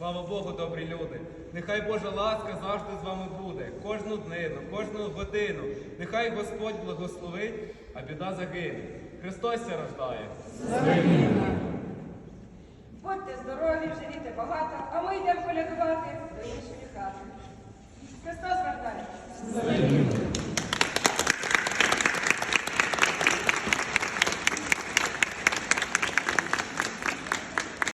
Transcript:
Слава Богу, добрі люди! Нехай Божа ласка завжди з вами буде, кожну днину, кожну годину. Нехай Господь благословить, а біда загине. Христос ся рождає. Будьте здорові, живіте багато, а ми йдемо полякувати.